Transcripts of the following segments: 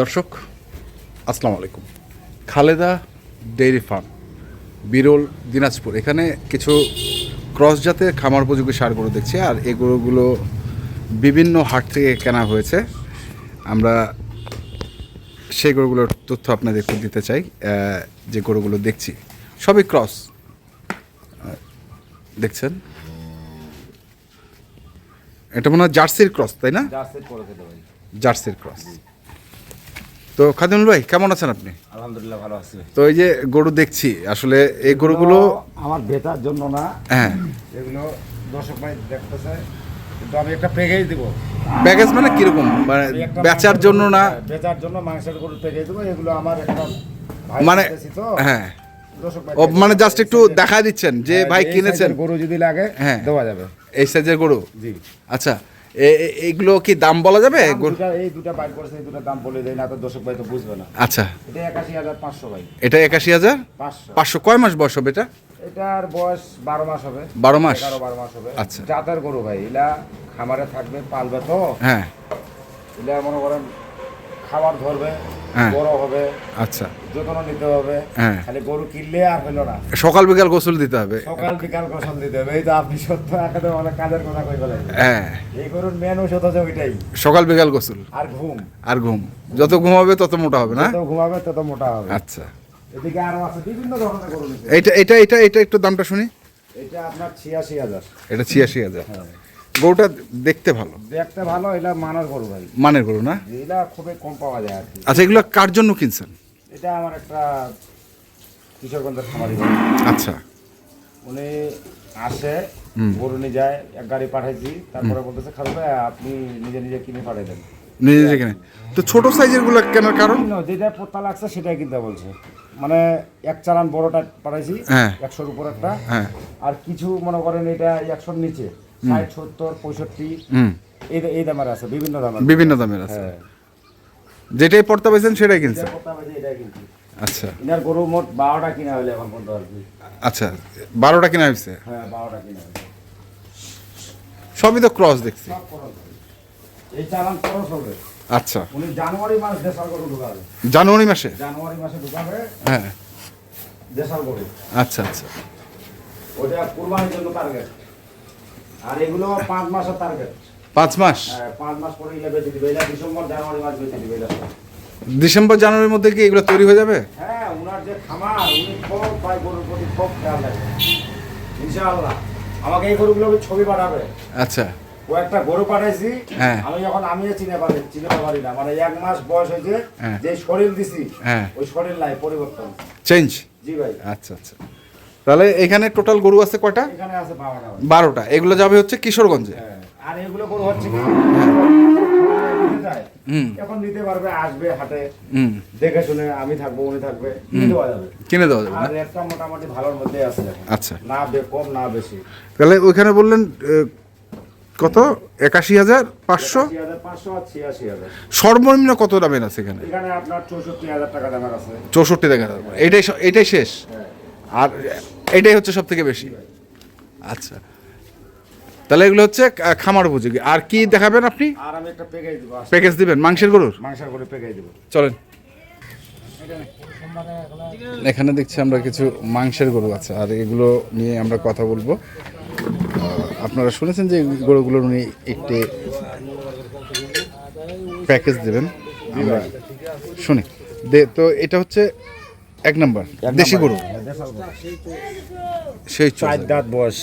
দর্শক আসসালামু আলাইকুম। খালেদা ডেইরি ফার্ম বিরল দিনাজপুর। এখানে কিছু ক্রস জাতের খামার উপযোগী সার গরু দেখছি আর এই গরুগুলো বিভিন্ন হাট থেকে কেনা হয়েছে। আমরা সেই গরুগুলোর তথ্য আপনাদের একটু দিতে চাই যে গরুগুলো দেখছি। সবই ক্রস। দেখছেন? এটা মনে হয় জার্সির ক্রস তাই না? জার্সির ক্রস। তো খাদিমুল ভাই কেমন আছেন আপনি? আলহামদুলিল্লাহ ভালো আছি তো এই যে গরু দেখছি আসলে এই গরুগুলো আমার বেতার জন্য না। হ্যাঁ। এগুলো দর্শক ভাই দেখতেছে কিন্তু আমি একটা প্যাকেজ দিব। প্যাকেজ মানে কীরকম? মানে বেচার জন্য না? হ্যাঁ, বেচার জন্য মাংসের গরু প্যাকেজ দেবো এগুলো আমার একটা মানে হ্যাঁ। ও মানে জাস্ট একটু দেখা দিচ্ছেন যে হ্যাঁ, ভাই কিনেছেন। গরু যদি লাগে হ্যাঁ। দেওয়া যাবে। এই সাইজের গরু? জি। আচ্ছা এ- এ- এইগুলো কি দাম বলা যাবে? এই দুটা বাইক করছে এই দুটা দাম বলে দেয় না তো দর্শক ভাই তো বুঝবে না। আচ্ছা। এটা একাশি হাজার পাঁচশো ভাই। এটা একাশি হাজার? পাঁচশো। পাঁচশো। কয় মাস বয়স হবে এটা? এটার বয়স বারো মাস হবে। বারো মাস? বারো মাস হবে। আচ্ছা। জাতের গরু ভাই এলা খামারে থাকবে পালবে তো। হ্যাঁ। এলা মনে করেন খাবার ধরবে। বড় হবে আচ্ছা। যত্ন নিতে হবে হ্যাঁ। খালি গরু কিনলে আর না। সকাল বিকাল গোসল দিতে হবে। সকাল বিকাল গোসল দিতে হবে এই তো আপনি সত্য একাদে অনেক কাজের কথা কই বলেন হ্যাঁ। এই গরুর মেন ওষুধ হচ্ছে ওইটাই। সকাল বিকাল গোসল। আর ঘুম। আর ঘুম। যত ঘুমাবে তত মোটা হবে না? যত ঘুমাবে তত মোটা হবে। আচ্ছা। এদিকে আরও আছে বিভিন্ন ধরনের গরু এইটা এটা এটা এটা একটু দামটা শুনি। এটা আপনার ছিয়াশি হাজার। এটা ছিয়াশি হাজার। গরুটা দেখতে ভালো? দেখতে ভালো এটা মানার গরু ভাই। মানের গরু না? এটা খুবই কম পাওয়া যায় আর কি। আচ্ছা এগুলো কার জন্য কিনছেন? এটা আমার একটা কিশোরগঞ্জের খামারি ভাই। আচ্ছা। উনি আসে গরু নিয়ে যায় এক গাড়ি পাঠাইছি তারপরে বলতেছে খালু ভাই আপনি নিজে নিজে কিনে পাঠিয়ে দেন। নিজে নিজে কিনে। তো ছোট সাইজেরগুলো কেনার কারণ? যেটা পোতা লাগছে সেটাই কিনতে বলছে। মানে এক চালান বড়টা পাঠাইছি হ্যাঁ। একশোর উপর একটা। হ্যাঁ। আর কিছু মনে করেন এটা একশোর নিচে। ষাট সত্তর পঁয়ষট্টি হুম। এই দামের আছে বিভিন্ন দামের বিভিন্ন দামের আছে। হ্যাঁ। যেটাই পড়তে পাইছেন সেটাই কিনছেন? কিনছি। আচ্ছা। ইনার গরু মোট বারোটা কিনা হলে এখন পর্যন্ত আর কি। আচ্ছা বারোটা কিনা হয়েছে? হ্যাঁ বারোটা কিনা হয়েছে। সবই তো ক্রস দেখছি। এই চালান হবে। আচ্ছা। উনি জানুয়ারি মাস দেশাল গরু ঢুকাবে জানুয়ারি মাসে? জানুয়ারি মাসে ঢুকাবে হ্যাঁ। দেশাল গরু। আচ্ছা আচ্ছা। ওটা কুরবানির জন্য টার্গেট। আর এগুলো পাঁচ মাসের টার্গেট পাঁচ মাস? পাঁচ মাস পরে বেঁচে দিবে। এটা ডিসেম্বর জানুয়ারি মাস বেঁচে দিবে এটা ডিসেম্বর জানুয়ারির মধ্যে কি এগুলো তৈরি হয়ে যাবে? হ্যাঁ ওনার যে খামার উনি খুব ভাই গরুর প্রতি খুব খেয়াল রাখে ইনশাআল্লাহ। আমাকে এই গরুগুলো ছবি পাঠাবে। আচ্ছা। ও একটা গরু পাঠাইছি। হ্যাঁ। আমি যখন আমিও চিনে পারি চিনতে পারি না। মানে এক মাস বয়স হয়েছে হ্যাঁ। যে শরীর দিছি হ্যাঁ। ওই শরীর নাই পরিবর্তন। চেঞ্জ জি ভাই। আচ্ছা আচ্ছা। তাহলে এখানে টোটাল গরু আছে কয়টা? এখানে আছে বাবাটা বারোটা। এগুলো যাবে হচ্ছে কিশোরগঞ্জে। হ্যাঁ। আর এগুলো গরু হচ্ছে কি? নিতে যায়। হুম। এখন নিতে পারবে আসবে হাটে। দেখে শুনে আমি থাকব উনি থাকবে। নিয়ে দেওয়া যাবে। কিনে দেওয়া যাবে আর না মোটামুটি ভালোর মধ্যে আছে আচ্ছা। না কম না বেশি। তাহলে ওইখানে বললেন কত? একাশি হাজার? পাঁচশো? সর্বনিম্ন কত দামের আছে এখানে? এখানে আপনার চৌষট্টি হাজার টাকা দামের আছে। চৌষট্টি যাবে এটাই এটাই শেষ? হ্যাঁ। আর এটাই হচ্ছে সব থেকে বেশি। আচ্ছা। তাহলে এগুলো হচ্ছে খামার উপযোগী। আর কি দেখাবেন আপনি? আর আমি একটা প্যাকেজ দিব প্যাকেজ দিবেন মাংসের গরুর? মাংসের করে প্যাকেজ দিব। চলেন। এখানে দেখছি আমরা কিছু মাংসের গরু আছে আর এগুলো নিয়ে আমরা কথা বলব। আপনারা শুনেছেন যে গরুগুলোর উনি একটি প্যাকেজ দেবেন? আমরা শুনি। দে তো এটা হচ্ছে এক নাম্বার দেশি গরু। সেই চার দাঁত বয়স।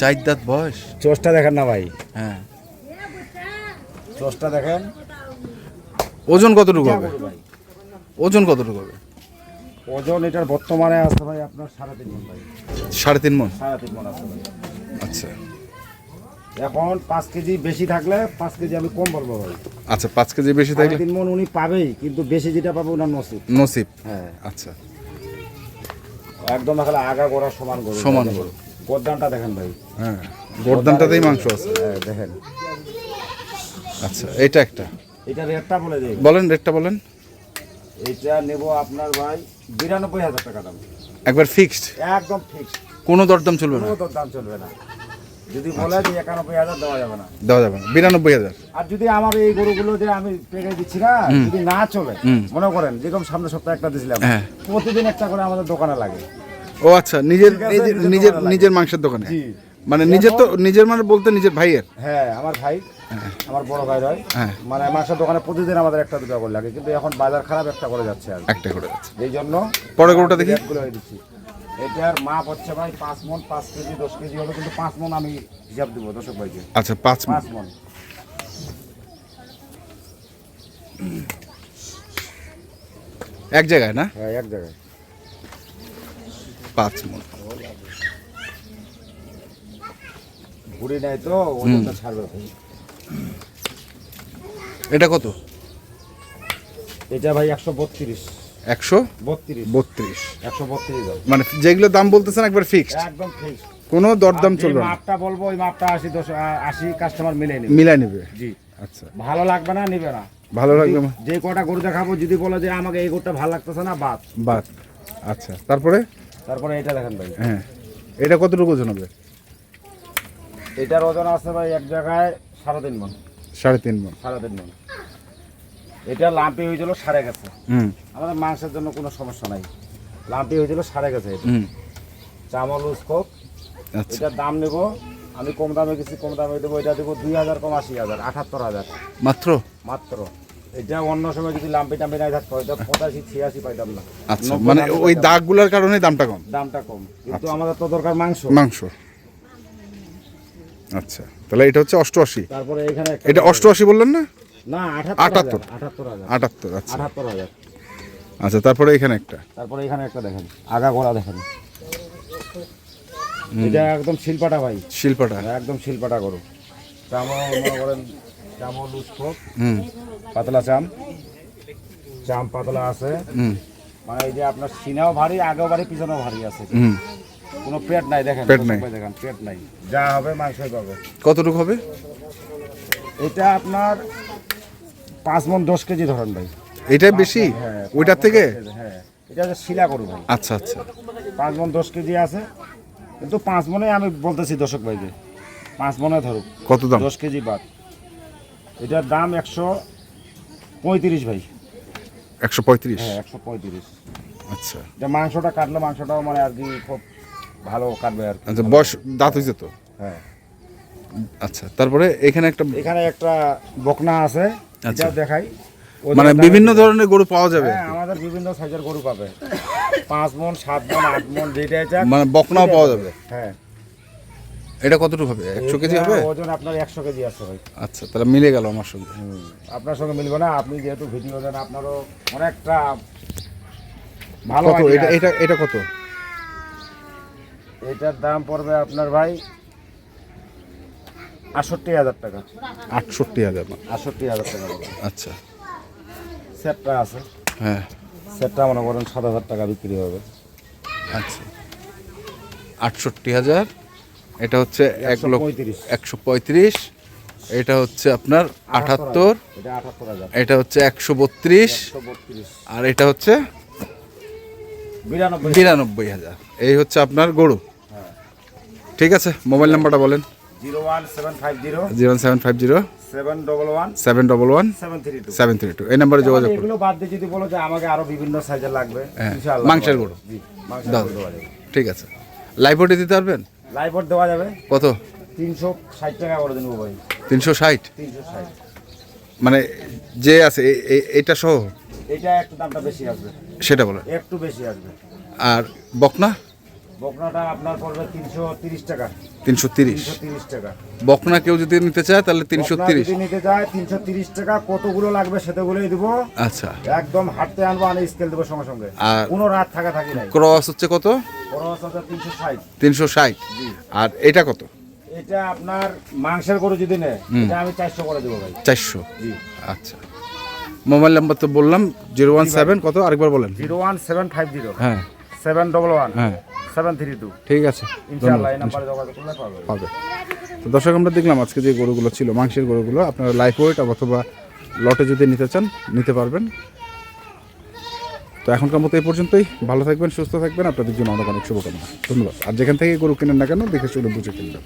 চার দাঁত বয়স? চোষটা দেখেন না ভাই? হ্যাঁ। চোষটা দেখেন। ওজন কতটুকু হবে? ভাই। ওজন কতটুকু হবে? ওজন এটার বর্তমানে আছে ভাই আপনার সাড়ে তিন মন ভাই। সাড়ে তিন মন? সাড়ে তিন মন আছে ভাই। আচ্ছা। এখন পাঁচ কেজি বেশি থাকলে পাঁচ কেজি আমি কম বলব আচ্ছা পাঁচ কেজি বেশি থাকলে? তিন মন উনি পাবেই কিন্তু বেশি যেটা পাবে ওনার নসিব। নসিব? হ্যাঁ। আচ্ছা। একদম এখন আগা গোড়া সমান গরু। সমান গরু। গদ্দানটা দেখেন ভাই। হ্যাঁ। গর্দানটাতেই মাংস আছে। হ্যাঁ দেখেন। আচ্ছা এটা একটা। এটা রেটটা বলে দিই। বলেন রেটটা বলেন। এটা নেব আপনার ভাই বিরানব্বই হাজার টাকা দাম। একবার ফিক্সড একদম ফিক্সড কোনো দরদাম চলবে না? কোনো তোর দাম চলবে না। যদি বলে যে একানব্বই হাজার দেওয়া যাবে না। দেওয়া যাবে না বিরানব্বই হাজার। আর যদি আমার এই গরুগুলো যে আমি পেকে দিচ্ছি না যদি না চলে মনে করেন যেরকম সামনে সপ্তাহে একটা হ্যাঁ। প্রতিদিন একটা করে আমাদের দোকানে লাগে। ও আচ্ছা নিজের নিজের নিজের মাংসের দোকানে। মানে নিজের তো নিজের মানে বলতে নিজের ভাইয়ের? হ্যাঁ আমার ভাই আমার বড় ভাই হয় হ্যাঁ। মানে মাংসের দোকানে প্রতিদিন আমাদের একটা দুটো করে লাগে কিন্তু এখন বাজার খারাপ একটা করে যাচ্ছে আর একটা করে যাচ্ছে। এই জন্য পরের গরুটা দেখি। এটার মাপ হচ্ছে ভাই পাঁচ মন পাঁচ কেজি দশ কেজি হবে কিন্তু পাঁচ মন আমি হিসাব দিব দর্শক ভাইকে। আচ্ছা পাঁচ পাঁচ মন। এক জায়গায় না? হ্যাঁ এক জায়গায়। পাঁচ মন। ঘুরি নাই তো ওজনটা ছাড়বে এটা কত? এটা ভাই একশো বত্রিশ। একশো বত্রিশ। একশো বত্রিশ মানে যেগুলো দাম বলতেছেন একবার ফিক্সড একদম ফিক্স কোনো দরদাম চলবে না। মাপটা বলব ওই মাপটা আশি দশ আশি কাস্টমার মিলে নেবে। মিলাই নেবে। জি। আচ্ছা। ভালো লাগবে না নিবে না। ভালো লাগবে? যে কটা গরু দেখাবো যদি বলে যে আমাকে এই গরুটা ভালো লাগতেছে না বাদ। বাদ। আচ্ছা তারপরে? তারপরে এটা দেখেন ভাই। হ্যাঁ। এটা কতটুকু ওজন হবে? এটার ওজন আছে ভাই এক জায়গায় সাড়ে তিন মন। সাড়ে তিন মন। সাড়ে তিন মন। এটা লাম্পি হয়েছিল সাড়ে গেছে। হুম। আমাদের মাংসের জন্য কোনো সমস্যা নাই। লাম্পি হয়েছিল সাড়ে গেছে চামল উস্কোপ আচ্ছা। এটার দাম নেব। আমি কম দামে কিছু কম দামে দেবো এটা দেবো দুই হাজার কম আশি হাজার আঠাত্তর হাজার। মাত্র? মাত্র। এটা অন্য সময় যদি লাম্পি টাম্পি নাই থাকতো হয়তো পঁচাশি ছিয়াশি পাইতাম না। আচ্ছা মানে ওই। দাগগুলোর কারণে দামটা কম? দামটা কম। কিন্তু আমাদের তো দরকার মাংস। মাংস। আচ্ছা তাহলে এটা হচ্ছে অষ্টআশি। তারপরে এখানে এটা অষ্টআশি বললেন না? না আটাত্তর। আটাত্তর। আচ্ছা। আঠাত্তর হাজার। আচ্ছা তারপরে এখানে একটা? তারপরে এখানে একটা দেখেন আগা গোড়া দেখেন। এটা একদম শিল্পাটা ভাই। শিল্পটা। একদম শিল্পাটা করো চামল মনে করেন উৎসব হুম। পাতলা চাম। চাম পাতলা আছে। মানে এই যে আপনার সিনাও ভারী আগেও ভারী পিছনেও ভারী আছে। হুম। কোনো পেট নাই দেখেন। পেট নাই। দেখেন পেট নাই। যা হবে মাংসই পাবে। কতটুকু হবে? এটা আপনার পাঁচ মন দশ কেজি ধরেন ভাই। এটাই বেশি? হ্যাঁ ওইটার থেকে? হ্যাঁ। এটা হচ্ছে শিলা করু ভাই। আচ্ছা আচ্ছা। পাঁচ মন দশ কেজি আছে। কিন্তু পাঁচ মনে আমি বলতেছি দর্শক ভাইকে পাঁচ মনে ধরুক। কত দাম? দশ কেজি বাদ। এটার দাম একশো পঁয়ত্রিশ ভাই। একশো পঁয়ত্রিশ? হ্যাঁ একশো পঁয়ত্রিশ। আচ্ছা। এটা মাংসটা কাটলে মাংসটাও মানে আর কি খুব ভালো কাটবে আর আচ্ছা বয়স দাঁত হয়েছে তো? হ্যাঁ। আচ্ছা তারপরে এখানে একটা এখানে একটা বকনা আছে। এটা দেখাই মানে বিভিন্ন ধরনের গরু পাওয়া যাবে হ্যাঁ আমাদের বিভিন্ন সাইজের গরু পাবে। পাঁচ মন সাত মন আট মন যেটা চাক মানে বকনাও পাওয়া যাবে? হ্যাঁ। এটা কতটুকু হবে? একশো কেজি হবে? ওজন আপনার একশো কেজি আছে ভাই। আচ্ছা তাহলে মিলে গেল আমার সঙ্গে। আপনার সঙ্গে মিলবে না আপনি যেহেতু ভিডিও দেন আপনারও অনেকটা ভালো এটা এটা এটা কত? এটার দাম পড়বে আপনার ভাই আটষট্টি হাজার টাকা। আটষট্টি হাজার আটষট্টি হাজার টাকা। আচ্ছা। সেটটা আছে। হ্যাঁ। সেটটা মনে করেন সাত হাজার টাকা বিক্রি হবে। আচ্ছা। আটষট্টি হাজার এটা হচ্ছে এক লক্ষ একশো পঁয়ত্রিশ। এটা হচ্ছে আপনার আটাত্তর এটা হচ্ছে একশো বত্রিশ আর এটা হচ্ছে বিরানব্বই বিরানব্বই হাজার। এই হচ্ছে আপনার গরু। হ্যাঁ। ঠিক আছে মোবাইল নাম্বারটা বলেন। Zero one seven five zero zero seven five zero seven double one seven double one seven three two seven three two. এই নাম্বারে যোগাযোগ করুন। এগুলো বাদ দিয়ে যদি বলো যে আমাকে আরও বিভিন্ন সাইজের লাগবে হ্যাঁ, ইনশাআল্লাহ। মাংসের। জি, যাবে। ঠিক আছে। দিতে পারবেন? দেওয়া যাবে। কত? তিনশো ষাট টাকা করে দিন ভাই। তিনশো ষাট? তিনশো ষাট। মানে যে আছে এটা সহ? এটা একটু দামটা বেশি আসবে। সেটা বলেন একটু বেশি আসবে। আর বকনা? বকনাটা আপনার পড়বে তিনশো তিরিশ টাকা। তিনশো তিরিশ। তিরিশ টাকা। বকনা কেউ যদি নিতে চায় তাহলে তিনশো তিরিশ। নিতে যায় তিনশো তিরিশ টাকা কতগুলো লাগবে সেটাগুলোই দিব। আচ্ছা। একদম হাঁটতে আনব আনে স্কেল দেবো সঙ্গে সঙ্গে। আর- কোনো রাত থাকা থাকি নাই। ক্রস হচ্ছে কত? তিনশো ষাট। তিনশো ষাট। আর এটা কত? এটা আপনার মাংসের গরু যদি নেয় এটা আমি চারশো করে দেবো ভাই। চারশো। আচ্ছা। মোবাইল নাম্বার তো বললাম জিরো ওয়ান সেভেন কত? আরেকবার বলেন। Zero one seven five zero. হ্যাঁ। Seven double one. হ্যাঁ। সেভেন থ্রি টু ঠিক আছে ইনশাআল্লাহ এই নাম্বারে যোগাযোগ করলে পাবে হবে তো দর্শক আমরা দেখলাম আজকে যে গরুগুলো ছিল মাংসের গরুগুলো আপনারা লাইফ ওয়েট অথবা লটে যদি নিতে চান নিতে পারবেন। তো এখনকার মতো এই পর্যন্তই। ভালো থাকবেন সুস্থ থাকবেন। আপনাদের জন্য অনেক অনেক শুভকামনা। ধন্যবাদ। আর যেখান থেকে গরু কেনেন না কেন দেখে শুনে বুঝে কিনবেন।